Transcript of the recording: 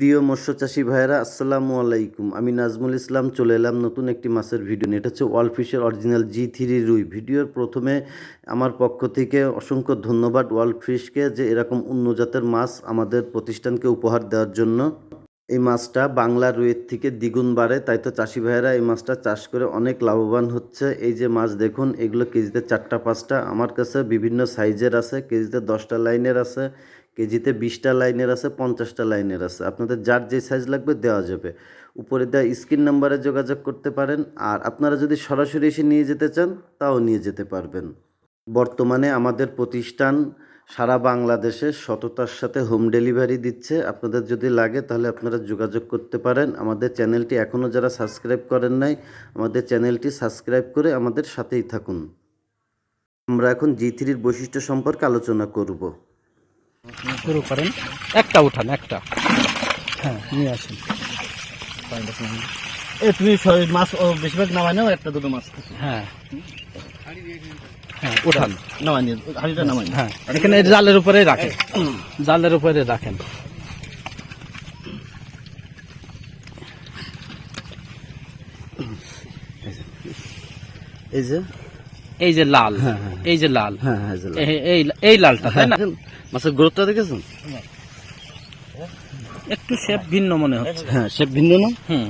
প্রিয় মৎস্যচাষী ভাইয়েরা, আসসালামু আলাইকুম। আমি নাজমুল ইসলাম, চলে এলাম নতুন একটি মাছের ভিডিও নিয়ে। এটা হচ্ছে ওয়ালফিশের ফিশের অরিজিনাল জি থ্রি রুই। ভিডিওর প্রথমে আমার পক্ষ থেকে অসংখ্য ধন্যবাদ ওয়ার্ল্ড ফিশকে যে এরকম অন্য জাতের মাছ আমাদের প্রতিষ্ঠানকে উপহার দেওয়ার জন্য। এই মাছটা বাংলার রুইয়ের থেকে দ্বিগুণ বাড়ে, তাই তো চাষি ভাইয়েরা এই মাছটা চাষ করে অনেক লাভবান হচ্ছে। এই যে মাছ দেখুন, এগুলো কেজিতে চারটা, পাঁচটা, আমার কাছে বিভিন্ন সাইজের আছে, কেজিতে দশটা লাইনের আছে, কেজিতে বিশটা লাইনের আছে, পঞ্চাশটা লাইনের আছে। আপনাদের যার যে সাইজ লাগবে দেওয়া যাবে। উপরে দেওয়া স্ক্রিন নাম্বারে যোগাযোগ করতে পারেন, আর আপনারা যদি সরাসরি এসে নিয়ে যেতে চান, তাও নিয়ে যেতে পারবেন। বর্তমানে আমাদের প্রতিষ্ঠান সারা বাংলাদেশে সততার সাথে হোম ডেলিভারি দিচ্ছে। আপনাদের যদি লাগে তাহলে আপনারা যোগাযোগ করতে পারেন। আমাদের চ্যানেলটি এখনও যারা সাবস্ক্রাইব করেন নাই আমাদের চ্যানেলটি সাবস্ক্রাইব করে আমাদের সাথেই থাকুন। আমরা এখন জি থ্রির বৈশিষ্ট্য সম্পর্কে আলোচনা করব। শুরু করেন। একটা উঠান একটা। হ্যাঁ নিয়ে আসেন। এ তুমি মাছ ও বেশিরভাগ নাও একটা দুটো মাছ। হ্যাঁ। হ্যাঁ উঠান। নামাই নিয়ে হাড়িটা নামাই হ্যাঁ। এখানে জালের উপরে রাখেন। জালের উপরে রাখেন। এই যে? এই যে লাল। হ্যাঁ, হ্যাঁ। এই যে লাল। এই লালটা তাই না? মাছের গ্রোথটা দেখেছেন? একটু শেপ ভিন্ন মনে হচ্ছে। হ্যাঁ সে ভিন্ন না? হুম।